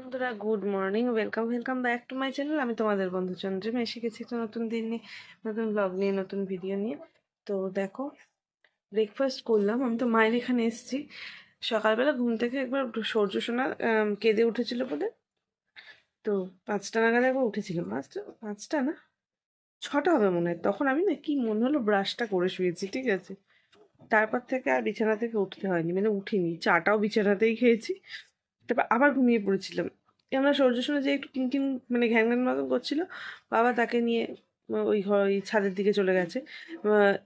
বন্ধুরা good morning welcome welcome back to my channel আমি তোমাদের বন্ধু চন্দ্রিমা, এসে গেছি একটা নতুন দিন নিয়ে, নতুন ব্লগ নিয়ে, নতুন ভিডিও নিয়ে। তো দেখো ব্রেকফাস্ট করলাম। আমি তো মায়ের এখানে এসেছি। সকালবেলা ঘুম থেকে একবার সূর্য সোনা কেঁদে উঠেছিল বলে। তো পাঁচটা নাগাদ একবার উঠেছিলাম। পাঁচটা পাঁচটা না? ছটা হবে মনে হয়। তখন আমি না কি মনে হলো ব্রাশটা করে শুয়েছি, ঠিক আছে? তারপর থেকে আর বিছানা থেকে উঠতে হয়নি। মানে উঠিনি। চাটাও বিছানাতেই খেয়েছি। তারপর আবার ঘুমিয়ে পড়েছিলাম। আমরা সূর্য শুনে যে একটু কিনকিন মানে ঘ্যান মতন করছিল, বাবা তাকে নিয়ে ওই ওই ছাদের দিকে চলে গেছে।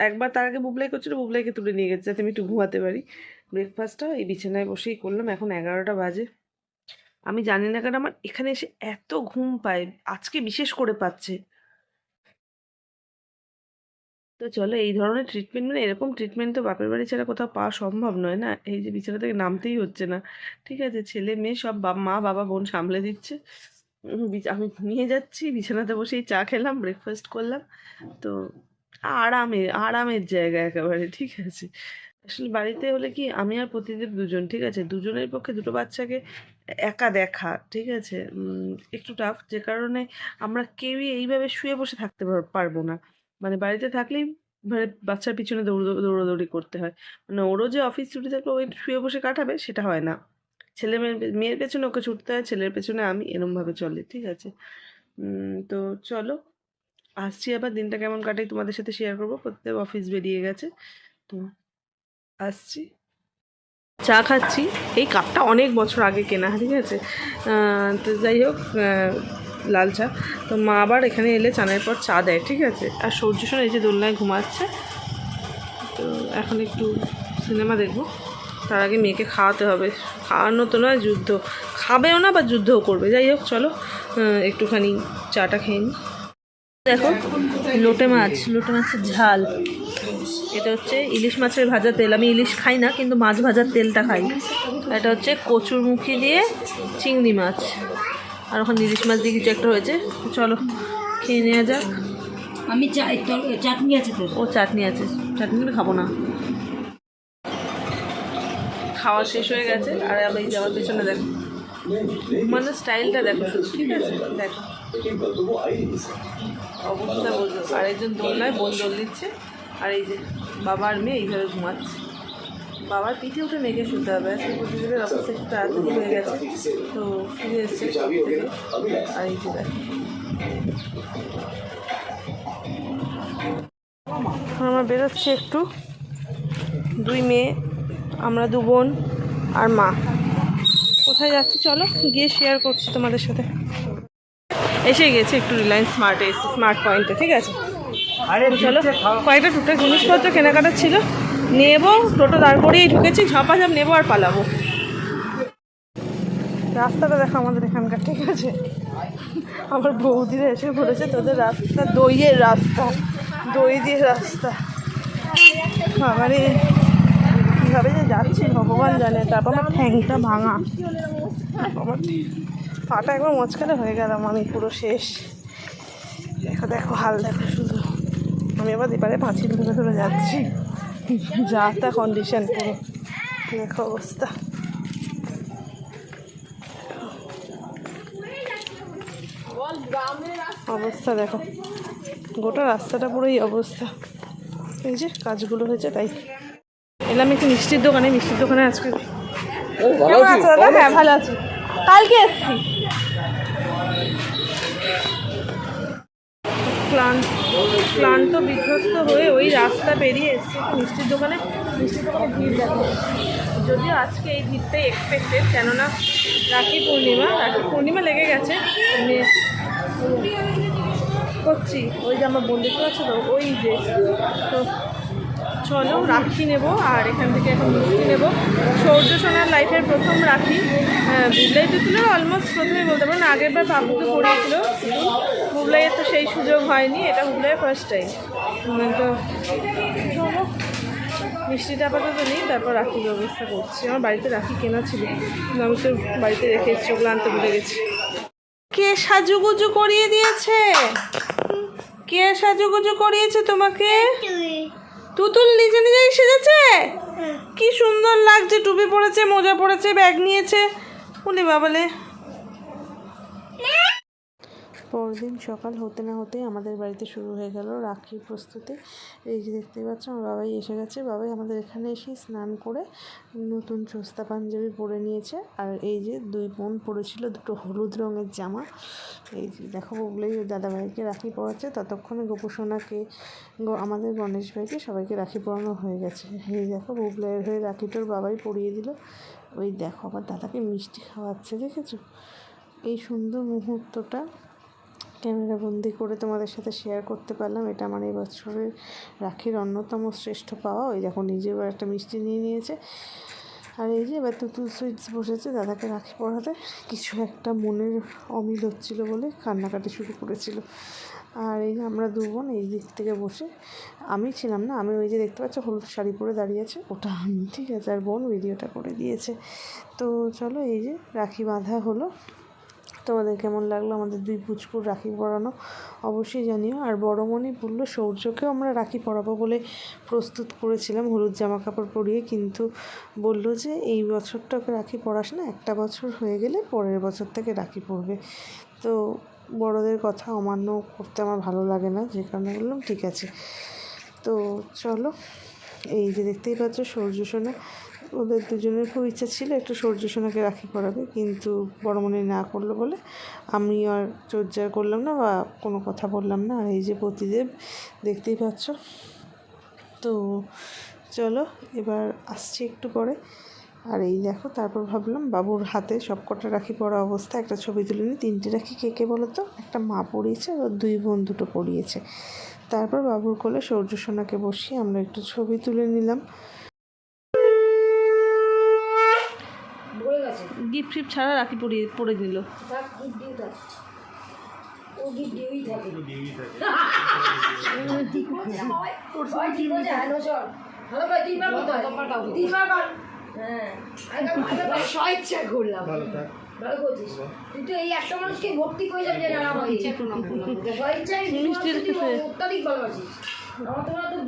একবার তার আগে বুবলাই করছিল, বুবলাইকে তুলে নিয়ে গেছে যাতে আমি একটু ঘুমাতে পারি। ব্রেকফাস্টটা এই বিছানায় বসেই করলাম, এখন এগারোটা বাজে। আমি জানি না কারণ আমার এখানে এসে এত ঘুম পায়, আজকে বিশেষ করে পাচ্ছে। তো চলো এই ধরনের ট্রিটমেন্ট মানে এরকম ট্রিটমেন্ট তো বাপের বাড়ি ছাড়া কোথাও পাওয়া সম্ভব নয় না? এই যে বিছানা থেকে নামতেই হচ্ছে না। ঠিক আছে, ছেলে মেয়ে সব মা, বাবা, বোন সামলে দিচ্ছে। আমি ঘুমিয়ে যাচ্ছি, বিছানাতে বসেই চা খেলাম ব্রেকফাস্ট করলাম। তো আরামে, আরামের জায়গা একেবারে, ঠিক আছে। আসলে বাড়িতে হলে কি আমি আর প্রতিদেব দুজন, ঠিক আছে? দুজনের পক্ষে দুটো বাচ্চাকে একা দেখা, ঠিক আছে? একটু টাফ যে কারণে আমরা কেউই এইভাবে শুয়ে বসে থাকতে পারব না। মানে বাড়িতে থাকলেই মানে বাচ্চার পিছনে দৌড় দৌড়াদৌড়ি করতে হয়। মানে ওরও যে অফিস ছুটি থাকলে ওই শুয়ে বসে কাটাবে, সেটা হয় না। ছেলে মেয়ের মেয়ের পেছনে ওকে ছুটতে হয়, ছেলের পেছনে আমি, এরমভাবে চলে, ঠিক আছে? তো চলো, আসছি আবার, দিনটা কেমন কাটাই তোমাদের সাথে শেয়ার করব, প্রত্যেক অফিস বেরিয়ে গেছে। তো আসছি। চা খাচ্ছি, এই কাপটা অনেক বছর আগে কেনা, ঠিক আছে? তো যাই হোক লাল চা। তো মা আবার এখানে এলে চানের পর চা দেয়, ঠিক আছে? আর সূর্য শোন এই যে দোলনায় ঘুমাচ্ছে। তো এখন একটু সিনেমা দেখব। তার আগে মেয়েকে খাওয়াতে হবে। খাওয়ানো তো নয়, যুদ্ধ। খাবেও না বা যুদ্ধও করবে? যাই হোক, চলো একটুখানি চাটা খেয়ে নিই দেখো, লোটে মাছ, লোটে মাছের ঝাল। এটা হচ্ছে ইলিশ মাছের ভাজা তেল। আমি ইলিশ খাই না, কিন্তু মাছ ভাজার তেলটা খাই। এটা হচ্ছে কচুরমুখী দিয়ে চিংড়ি মাছ। আর ওখানে ইলিশ মাছ দিয়ে কিছু একটা হয়েছে। চলো খেয়ে নেওয়া যাক। আমি চাটনি আছে তোর। ও চাটনি আছে। চাটনি আমি খাব না। খাওয়া শেষ হয়ে গেছে। আর আমি এই যে আমার পেছনে দেখো মানে স্টাইলটা দেখো ঠিক আছে? দেখো। অবস্থা বোঝো। আর একজন দোলনায় বোন দোল দিচ্ছে। আর এই যে বাবা আর মেয়ে এইভাবে ঘুমাচ্ছে। বাবার পিঠে উঠে মেয়েকে শুতে হবে। একটু তাড়াতাড়ি হয়ে গেছে। তো ফিরে এসছে। আর এই আমার বেরোচ্ছে একটু। দুই মেয়ে আমরা দু বোন আর মা। কোথায় যাচ্ছি চলো গিয়ে শেয়ার করছি তোমাদের সাথে। এসে গেছি একটু রিলায়েন্স স্মার্টে এসেছি স্মার্ট পয়েন্টে ঠিক আছে? আরে চলো কয়েকটা টুকটাক জিনিসপত্র কেনাকাটা ছিল। নেব, টোটো দাঁড় করিয়েই ঢুকেছি ঝপা ঝপ নেব আর পালাবো। রাস্তাটা দেখো আমাদের এখানকার, ঠিক আছে? আমার বৌদিরা এসে পড়েছে তোদের রাস্তা দইয়ের রাস্তা, দই দিয়ে রাস্তা। বাবারে কীভাবে যে যাচ্ছি, ভগবান জানে। তারপর আমার ঠ্যাংটা ভাঙা। আমার পাটা একবার মচকালে হয়ে গেলাম আমি, পুরো শেষ। দেখো দেখো, হাল দেখো শুধু। আমি আবার এবারে পাঁচিল ধরে ধরে যাচ্ছি। যা তা কন্ডিশন পুরো। দেখো অবস্থা। অবস্থা দেখো। গোটা রাস্তাটা পুরো এই অবস্থা। এই যে কাজগুলো হয়েছে তাই। এলাম একটু মিষ্টির দোকানে মিষ্টির দোকানে আজকে। কেমন আছো দাদা? হ্যাঁ ভালো আছি। কালকে এসছি। ক্লান্ত, বিধ্বস্ত হয়ে ওই রাস্তা পেরিয়ে এসেছি মিষ্টির দোকানে। মিষ্টির দোকানে ভিড় দেখো। যদিও আজকে এই ভিড়টাই এক্সপেক্টেড কেননা রাখি পূর্ণিমা রাখি পূর্ণিমা লেগে গেছে। করছি। ওই যে আমার বন্ধুত্ব আছে তো, ওই যে। তো চলো রাখি নেব, আর এখান থেকে এখন মিষ্টি নেব। সৌর্য সোনার লাইফের প্রথম রাখি। বুবলাই ছিল অলমোস্ট প্রথমেই বলতে পারেন আগের বার পাপুকে পড়িয়েছিল বুবলাইয়ের তো সেই সুযোগ হয়নি, এটা বুবলাইয়ের ফার্স্ট টাইম তো মিষ্টিটা আপাতত নিই, তারপর রাখির ব্যবস্থা করছি। আমার বাড়িতে রাখি কেনা ছিল আমি তো বাড়িতে রেখে এসেছি, ওগুলো আনতে ভুলে গেছি। কে সাজুগুজু করিয়ে দিয়েছে? কে সাজুগুজু করিয়েছে তোমাকে? তুতুল নিজে নিজেই সেজেছে? কি সুন্দর লাগছে, টুপি পরেছে, মোজা পরেছে, ব্যাগ নিয়েছে। বলি বাবালে। পরদিন সকাল হতে না হতেই আমাদের বাড়িতে শুরু হয়ে গেল রাখির প্রস্তুতি। এই যে দেখতে পাচ্ছ, আমার বাবাই এসে গেছে। বাবাই আমাদের এখানে এসেই স্নান করে নতুন সস্তা পাঞ্জাবি পরে নিয়েছে। আর এই যে দুই বোন পরেছিল দুটো হলুদ রঙের জামা। এই যে দেখো বলেই দাদাভাইকে রাখি পরাচ্ছে। ততক্ষণে গোপুসোনাকে আমাদের গণেশ ভাইকে সবাইকে রাখি পরানো হয়ে গেছে। এই দেখো বুবলাইয়ের হয়ে রাখিটার বাবাই পরিয়ে দিল। ওই দেখো আবার দাদাকে মিষ্টি খাওয়াচ্ছে, দেখেছ? এই সুন্দর মুহূর্তটা ক্যামেরা বন্দি করে তোমাদের সাথে শেয়ার করতে পারলাম। এটা আমার এই বছরের রাখির অন্যতম শ্রেষ্ঠ পাওয়া। ওই দেখো নিজেও একটা মিষ্টি নিয়ে নিয়েছে। আর এই যে এবার তুতুল সুইটস বসেছে দাদাকে রাখি পড়াতে কিছু একটা মনের অমিল হচ্ছিল বলে কান্নাকাটি শুরু করেছিল। আর এই যে আমরা দু বোন এই দিক থেকে বসে। আমি ছিলাম না, আমি ওই যে দেখতে পাচ্ছ হলুদ শাড়ি পরে দাঁড়িয়ে আছে। ওটা আমি, ঠিক আছে, আর বোন ভিডিওটা করে দিয়েছে। তো চলো এই যে রাখি বাঁধা হলো। তোমাদের কেমন লাগল? আমাদের দুই পুচকুর রাখি পরানো অবশ্যই জানিও। আর বড়মণি বলল, সৌর্যকেও আমরা রাখি পরাবো বলে প্রস্তুত করেছিলাম হলুদ জামা কাপড় পরিয়ে। কিন্তু বলল যে, এই বছরটা ওকে রাখি পরাস না, একটা বছর হয়ে গেলে পরের বছর থেকে রাখি পরবে। তো বড়দের কথা অমান্য করতে আমার ভালো লাগে না, যে কারণে বললাম, ঠিক আছে। তো চলো, এই যে দেখতেই পাচ্ছ সূর্য সোনা। ওদের দুজনের খুব ইচ্ছা ছিল একটু সূর্য সোনাকে রাখি পরাবে কিন্তু বড় মনে না করল বলে আমি আর চর্চা করলাম না বা কোনো কথা বললাম না। এই যে পতিদেব দেখতেই পাচ্ছ। তো চলো, এবার আসছি একটু পরে। আর এই দেখো, তারপর ভাবলাম বাবুর হাতে সব কটা রাখি পরা অবস্থা, একটা ছবি তুলে নিই। তিনটে রাখি কে কে বলো তো? একটা মা পড়িয়েছে আর দুই বোন দুটো পড়িয়েছে। তারপর বাবুর কোলে সৌর্য সোনাকে বসিয়ে আমরা একটু ছবি তুলে নিলাম বলে গেছে গিফট ফিফট ছাড়া রাখি পরিয়ে পরে দিল তার গিফট দিয়ে থাকে ও গিফট দিয়েই থাকে ঠিক আছে সবাই সবাই ঠিক আছে হ্যালো চল হ্যালো ভাই তিনবার করতে হয় ছাড়া কর হ্যাঁ। আমি আমি স্বেচ্ছা করলাম। ভালো করছিস। কিন্তু এই একটা মানুষকে ভর্তি করে যাবে না আমাকে স্বেচ্ছায় অত্যাধিক ভালোবাসিস। আমার তোমার তো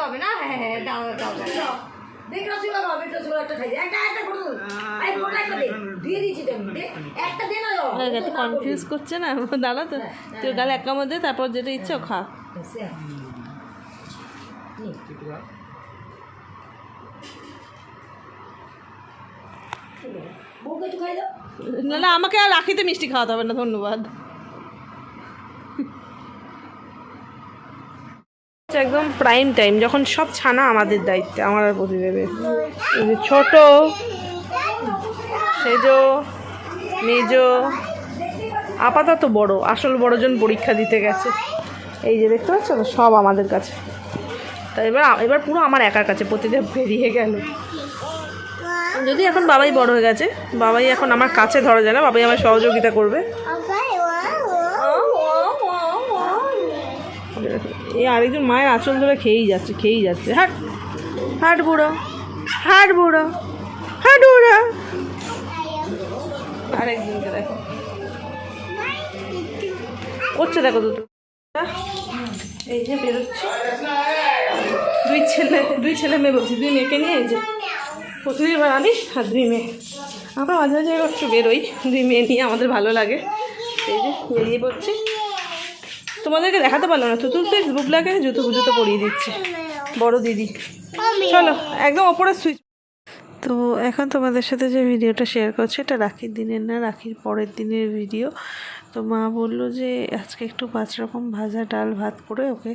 হবে না? হ্যাঁ হ্যাঁ দাও দাও দাও। দেখ রসগোল্লা খাও বেট রসগোল্লা একটা খাই একটা একটা করে দেবো আরে গোটা একটা দে দিয়ে দিচ্ছি তো একটা দে না এত কনফিউজ করছে না? দাঁড়া তো তুই গালে একা মধ্যে তারপর যেটা ইচ্ছে ও খা। না না আমাকে আর রাখিতে মিষ্টি খাওয়াতে হবে না ধন্যবাদ। একদম প্রাইম টাইম যখন সব ছানা আমাদের দায়িত্বে, আমার আর প্রতিদেবের এই যে ছোট, সেজো, মেজো, আপাতত বড়, আসল বড়জন পরীক্ষা দিতে গেছে। এই যে দেখতে পাচ্ছ সব আমাদের কাছে। তা এবার এবার পুরো আমার একার কাছে প্রতিদেব বেরিয়ে গেল। যদি এখন বাবাই বড় হয়ে গেছে, বাবাই এখন আমার কাছে ধরা যায় না বাবাই আমার সহযোগিতা করবে। এই আরেকজন মায়ের আঁচল ধরে খেয়েই যাচ্ছে খেয়েই যাচ্ছে। হাট হাট বুড়ো হাট বুড়ো হাট বুড়ো। আরেকজনকে দেখো। করছে দেখো দুটো। এই যে বেরোচ্ছে। দুই ছেলে দুই ছেলে মেয়ে বলছি, দুই মেয়েকে নিয়ে এই যে প্রতিদিন এবার আনি আর দুই মেয়ে। আমরা মাঝে মাঝে একটু বেরোই, দুই মেয়ে নিয়ে আমাদের ভালো লাগে। এই যে বেরিয়ে পড়ছি। তোমাদেরকে দেখাতে পারল না। তুতুল ফেস লাগে জুতো জুতো পরিয়ে দিচ্ছে। বড় দিদি। চলো, একদম ওপরের সুইচ তো এখন তোমাদের সাথে যে ভিডিওটা শেয়ার করছি, এটা রাখির দিনের না, রাখির পরের দিনের ভিডিও তো মা বলল যে, আজকে একটু পাঁচ রকম ভাজা ডাল ভাত করে ওকে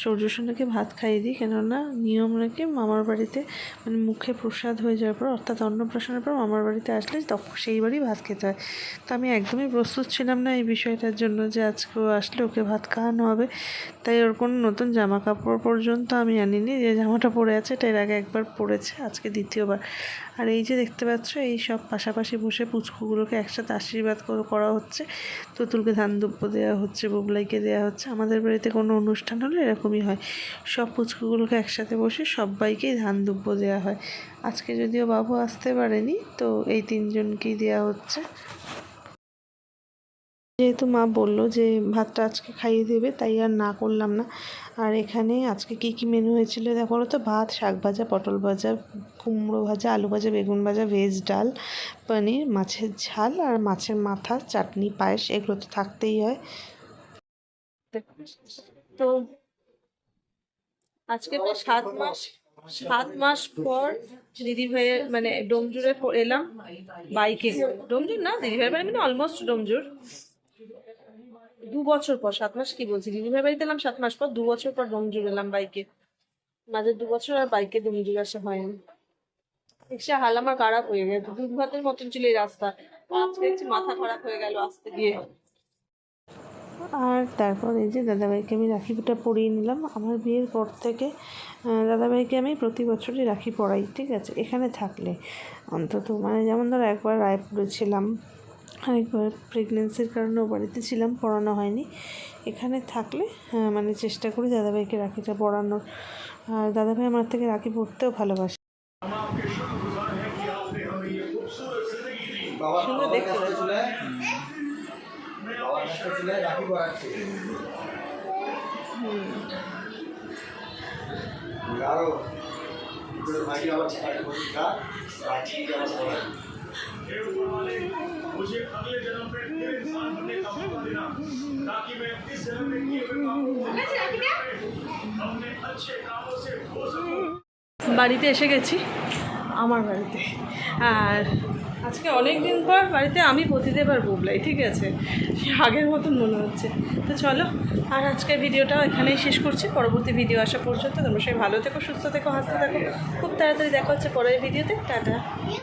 সূর্য সোনাকে ভাত খাইয়ে দিই। কেননা নিয়ম নাকি মামার বাড়িতে মানে মুখে প্রসাদ হয়ে যাওয়ার পর, অর্থাৎ অন্নপ্রাশনের পর মামার বাড়িতে আসলে তখন সেই বাড়ি ভাত খেতে হয়। তো আমি একদমই প্রস্তুত ছিলাম না এই বিষয়টার জন্য যে আজকে ও আসলে ওকে ভাত খাওয়ানো হবে। তাই ওর কোনো নতুন জামা কাপড় পর্যন্ত আমি আনিনি। যে জামাটা পরে আছে, এটা এর আগে একবার পরেছে, আজকে দ্বিতীয়বার। আর এই যে দেখতে পাচ্ছ, এই সব পাশাপাশি বসে পুচকুগুলোকে একসাথে আশীর্বাদ করা হচ্ছে। তুতুলকে ধান দুব্য দেওয়া হচ্ছে, বুবলাইকে দেওয়া হচ্ছে। আমাদের বাড়িতে কোনো অনুষ্ঠান হলে এরকমই হয়। সব পুচকুগুলোকে একসাথে বসে সবাইকেই ধান দুব্য দেওয়া হয়। আজকে যদিও বাবু আসতে পারেনি, তো এই তিনজনকেই দেওয়া হচ্ছে। যেহেতু মা বলল যে ভাতটা আজকে খাইয়ে দেবে, তাই আর না করলাম না। আর এখানে আজকে কী কী মেনু হয়েছিল দেখো তো? ভাত, শাক ভাজা, পটল ভাজা, কুমড়ো ভাজা, আলু ভাজা, বেগুন ভাজা ভেজ ডাল, পনির, মাছের ঝাল আর মাছের মাথা, চাটনি, পায়েস, এগুলো তো থাকতেই হয়। তো আজকে তো সাত মাস সাত মাস পর দিদি ভাইয়ের মানে ডোমজুরে এলাম বাইকে। ডোমজুর না, দিদি ভাইয়ের মানে অলমোস্ট ডোমজুর। দু বছর পর, সাত মাস কি বলছি? দিদি ভাই বাড়িতে এলাম সাত মাস পর, দু বছর পর ডোমজুর এলাম বাইকে। মাঝে দু বছর আর বাইকে ডোমজুর আসা হয়নি। এসে হাল আমার খারাপ হয়ে গেছে। দুধ ভাতের মতন ছিল এই রাস্তা। মাথা খারাপ হয়ে গেল আসতে গিয়ে। আর তারপর এই যে দাদাভাইকে আমি রাখিটা পরিয়ে নিলাম। আমার বিয়ের পর থেকে দাদাভাইকে আমি প্রতি বছরই রাখি পরাই, ঠিক আছে? এখানে থাকলে। অন্তত মানে যেমন ধরো একবার রায়পুরে ছিলাম আরেকবার প্রেগনেন্সির কারণে ও বাড়িতে ছিলাম, পড়ানো হয়নি। এখানে থাকলে মানে চেষ্টা করি দাদাভাইকে রাখিটা পড়ানোর। আর দাদাভাই আমার থেকে রাখি পড়তেও ভালোবাসে। ভাই আবার সাথে বসে খা রাখি আবার পরাই मुझे अगले जन्म में फिर इंसान बनने का मौका देना ताकि मैं इस जन्म में किए हुए कामों को अपने अच्छे कामों से धो सकूं বাড়িতে এসে গেছি আমার বাড়িতে আর আজকে অনেক দিন পর বাড়িতে আমি পতিদেব আর বুবলাই ঠিক আছে সে আগের মতন মনে হচ্ছে তো চলো আর আজকের ভিডিওটা এখানেই শেষ করছি পরবর্তী ভিডিও আসা পর্যন্ত তোমরা সবাই ভালো থেকো সুস্থ থেকো হাসতে থাকো খুব তাড়াতাড়ি দেখা হচ্ছে পরের ভিডিওতে টাটা